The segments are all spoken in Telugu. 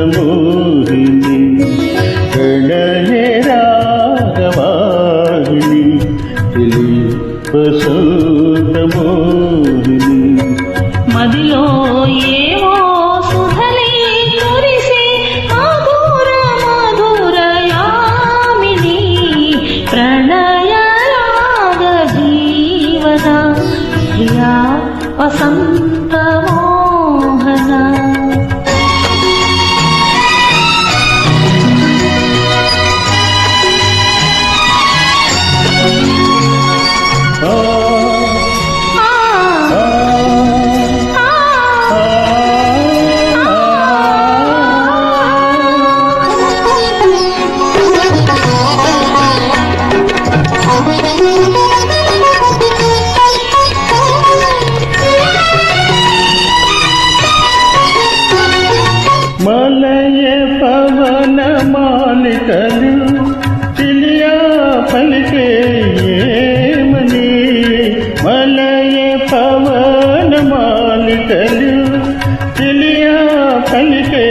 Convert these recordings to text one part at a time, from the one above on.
వసంతమోహిని ప్రణయ రాగవాహిని తెలి వసంతమోహిని మదిలో ఏవో సుధలే కురిసే మధుర మధురయామిని ప్రణయ రాగ జీవన ప్రియా వసంత మలయ పవన మాలికలు తెలియా పలికే ఏమని? మలయ పవన మాలికలు తెలియా పలికే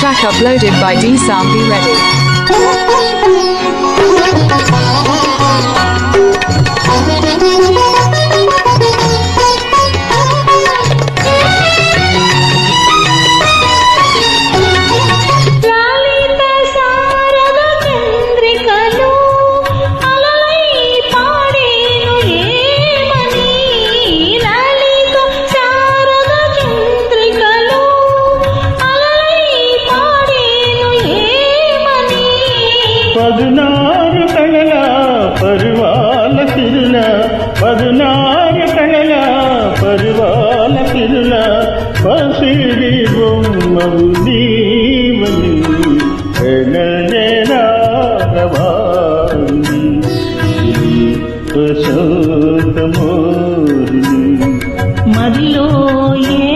Track uploaded by D Be Ready. పరువాల తిరుల పదునార కళల పరువాల తిరుల పసిడి బొమ్మవు దీవని ఏ